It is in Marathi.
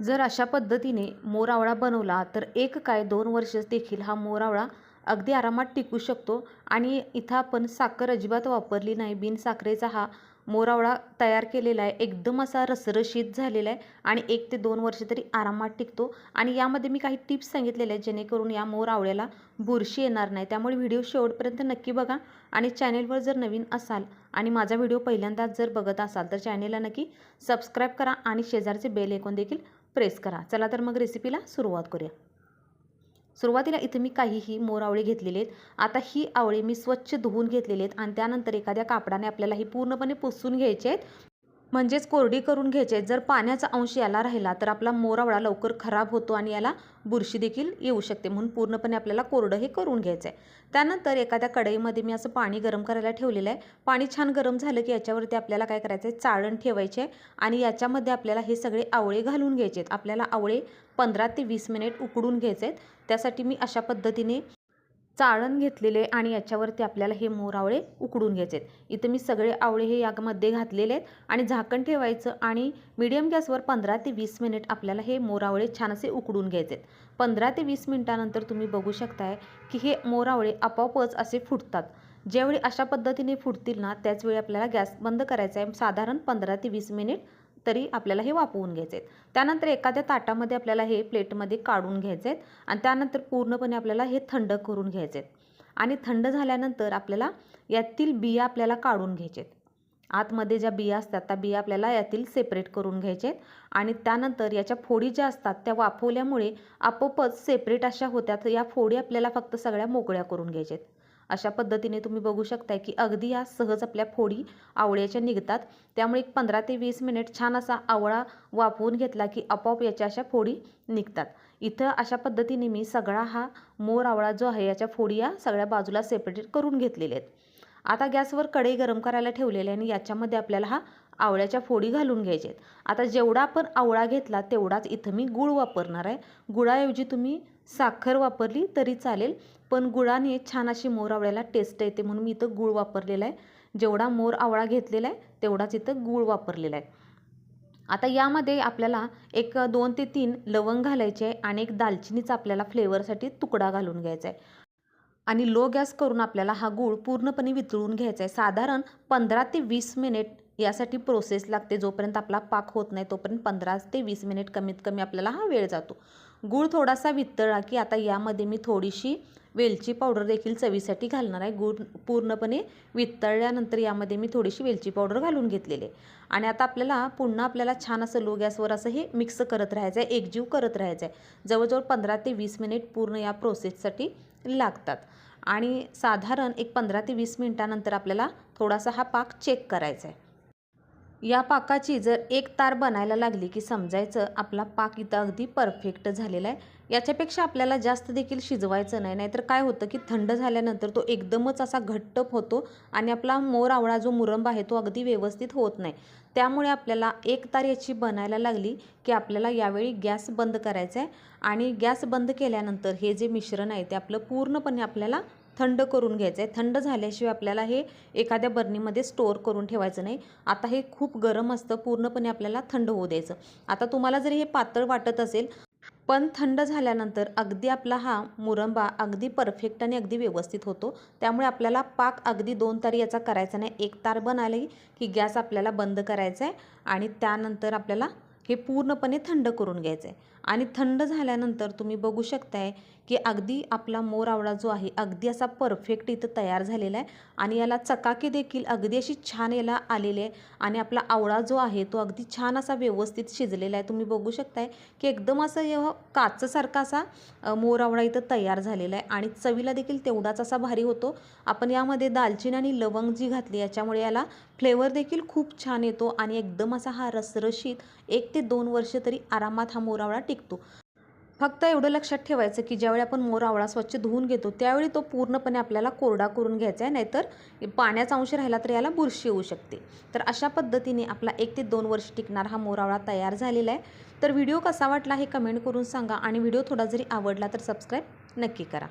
जर अशा पद्धतीने मोरावळा बनवला तर एक काय दोन वर्ष देखील हा मोरावळा अगदी आरामात टिकू शकतो. आणि इथं आपण साखर अजिबात वापरली नाही. बिन साखरेचा हा मोरावळा तयार केलेला आहे. एकदम असा रसरशीत झालेला आहे आणि एक ते दोन वर्ष तरी आरामात टिकतो. आणि यामध्ये मी काही टिप्स सांगितलेल्या आहेत जेणेकरून या मोरावळ्याला बुरशी येणार नाही. त्यामुळे व्हिडिओ शेवटपर्यंत नक्की बघा आणि चॅनेलवर जर नवीन असाल आणि माझा व्हिडिओ पहिल्यांदाच जर बघत असाल तर चॅनेलला नक्की सबस्क्राईब करा आणि शेजारचे बेल ऐकून देखील प्रेस करा. चला तर मग रेसिपीला सुरुवात करूया. सुरुवातीला इथे मी काहीही मोर आवळे घेतलेले आहेत. आता ही आवळे मी स्वच्छ धुवून घेतलेले आहेत आणि त्यानंतर एखाद्या कापडाने आपल्याला ही पूर्णपणे पुसून घ्यायचे आहेत. म्हणजेच कोरडी करून घ्यायचे. आहेत जर पाण्याचा अंश याला राहिला तर आपला मोरावळा लवकर खराब होतो आणि याला बुरशी देखील येऊ शकते. म्हणून पूर्णपणे आपल्याला कोरडं हे करून घ्यायचं आहे त्यानंतर एखाद्या कढईमध्ये मी असं पाणी गरम करायला ठेवलेलं आहे. पाणी छान गरम झालं की याच्यावरती आपल्याला काय करायचं आहे चाळण ठेवायचे आहे आणि याच्यामध्ये आपल्याला हे सगळे आवळे घालून घ्यायचे आहेत आपल्याला आवळे पंधरा ते वीस मिनिट उकडून घ्यायचे आहेत त्यासाठी मी अशा पद्धतीने चाळण घेतलेले आणि याच्यावरती आपल्याला हे मोर आवळे उकडून घ्यायचे आहेत इथं मी सगळे आवळे हे यामध्ये घातलेले आहेत आणि झाकण ठेवायचं आणि मिडियम गॅसवर पंधरा ते वीस मिनिट आपल्याला हे मोर आवळे छान असे उकडून घ्यायचे आहेत पंधरा ते वीस मिनिटानंतर तुम्ही बघू शकताय की हे मोर आवळे आपोआपच असे फुटतात. ज्यावेळी अशा पद्धतीने फुटतील ना त्याचवेळी आपल्याला गॅस बंद करायचा आहे. साधारण पंधरा ते वीस मिनिट तरी आपल्याला हे वापवून घ्यायचे आहेत त्यानंतर एखाद्या ताटामध्ये आपल्याला हे प्लेटमध्ये काढून घ्यायचे आहेत आणि त्यानंतर पूर्णपणे आपल्याला हे थंड करून घ्यायचे आहेत आणि थंड झाल्यानंतर आपल्याला यातील बिया आपल्याला काढून घ्यायचे आहेत आतमध्ये ज्या बिया असतात त्या बिया आपल्याला यातील सेपरेट करून घ्यायचे आहेत आणि त्यानंतर याच्या फोडी ज्या असतात त्या वाफवल्यामुळे आपोआपच सेपरेट अशा होत्यात. या फोडी आपल्याला फक्त सगळ्या मोकळ्या करून घ्यायच्या आहेत अशा पद्धतीने तुम्ही बघू शकताय की अगदी या सहज आपल्या फोडी आवळ्याच्या निघतात. त्यामुळे एक पंधरा ते वीस मिनिट छान असा आवळा वाफवून घेतला की आपोआप याच्या अशा फोडी निघतात. इथं अशा पद्धतीने मी सगळा हा मोर आवळा जो आहे याच्या फोडी या सगळ्या बाजूला सेपरेट करून घेतलेले आहेत. आता गॅसवर कढई गरम करायला ठेवलेली आहे आणि याच्यामध्ये आपल्याला हा आवळ्याच्या फोडी घालून घ्यायचे आहेत आता जेवढा आपण आवळा घेतला तेवढाच इथं मी गूळ वापरणार आहे. गुळाऐवजी तुम्ही साखर वापरली तरी चालेल पण गुळाने छान अशी मोर आवळ्याला टेस्ट येते म्हणून मी इथं गूळ वापरलेला आहे. जेवढा मोर आवळा घेतलेला आहे तेवढाच इथं गूळ वापरलेला आहे. आता यामध्ये आपल्याला एक दोन ते तीन लवंग घालायचे आहे आणि एक दालचिनीचा आपल्याला फ्लेवरसाठी तुकडा घालून घ्यायचा आहे. आणि लो गॅस करून आपल्याला हा गूळ पूर्णपणे वितळून घ्यायचा आहे. साधारण पंधरा ते वीस मिनिट यासाठी प्रोसेस लागते. जोपर्यंत आपला पाक होत नाही तोपर्यंत पंधरा ते वीस मिनिट कमीत कमी आपल्याला हा वेळ जातो. गूळ थोडासा वितळला की आता यामध्ये मी थोडीशी वेलची पावडर देखील चवीसाठी घालणार आहे. गूळ पूर्णपणे वितळल्यानंतर यामध्ये मी थोडीशी वेलची पावडर घालून घेतलेली आहे. आणि आता आपल्याला पुन्हा आपल्याला छान असं लो गॅसवर असं हे मिक्स करत राहायचं आहे एकजीव करत राहायचं आहे. जवळजवळ पंधरा ते वीस मिनिट पूर्ण या प्रोसेससाठी लागतात. आणि साधारण एक पंधरा ते वीस मिनटानंतर आपल्याला थोडासा हा पाक चेक करायचा आहे. या पाकाची जर एक तार बनायला लागली की समजायचं आपला पाक इथं अगदी परफेक्ट झालेला आहे. याच्यापेक्षा आपल्याला जास्त देखील शिजवायचं नाही. नाहीतर काय होतं की थंड झाल्यानंतर तो एकदमच असा घट्ट होतो आणि आपला मोर आवळा जो मुरंब आहे तो अगदी व्यवस्थित होत नाही. त्यामुळे आपल्याला एक तार याची बनायला लागली की आपल्याला यावेळी गॅस बंद करायचा आहे. आणि गॅस बंद केल्यानंतर हे जे मिश्रण आहे ते आपलं पूर्णपणे आपल्याला थंड करून घ्यायचं आहे थंड झाल्याशिवाय आपल्याला हे एखाद्या बर्नीमध्ये स्टोअर करून ठेवायचं नाही. आता हे खूप गरम असतं पूर्णपणे आपल्याला थंड होऊ द्यायचं. आता तुम्हाला जरी हे पातळ वाटत असेल पण थंड झाल्यानंतर अगदी आपला हा मुरंबा अगदी परफेक्ट आणि अगदी व्यवस्थित होतो. त्यामुळे आपल्याला पाक अगदी दोन तारी याचा करायचा नाही. एक तार बनाली की गॅस आपल्याला बंद करायचा आहे आणि त्यानंतर आपल्याला हे पूर्णपणे थंड करून घ्यायचं आहे आणि थंड झाल्यानंतर तुम्ही बघू शकताय की अगदी आपला मोर आवळा जो आहे अगदी असा परफेक्ट इथं तयार झालेला आहे. आणि याला चकाकी देखील अगदी अशी छान याला आलेली आहे. आणि आपला आवळा जो आहे तो अगदी छान असा व्यवस्थित शिजलेला आहे. तुम्ही बघू शकताय की एकदम असं यह हो, काचसारखा असा मोर आवळा इथं तयार झालेला आहे. आणि चवीला देखील तेवढाच असा भारी होतो. आपण यामध्ये दालचिनी आणि लवंग जी घातली याच्यामुळे याला फ्लेवर देखील खूप छान येतो. आणि एकदम असा हा रसरशीत एक ते दोन वर्ष तरी आरामात हा मोरावळा निघतो फक्त एवढं लक्षात ठेवायचं की ज्यावेळी आपण मोर आवळा स्वच्छ धुवून घेतो त्यावेळी तो पूर्णपणे आपल्याला कोरडा करून घ्यायचा आहे नाहीतर पाण्याचा अंश राहिला तर याला बुरशी येऊ शकते. तर अशा पद्धतीने आपला एक ते दोन वर्ष टिकणार हा मोर आवळा तयार झालेला आहे. तर व्हिडिओ कसा वाटला हे कमेंट करून सांगा आणि व्हिडिओ थोडा जरी आवडला तर सबस्क्राईब नक्की करा.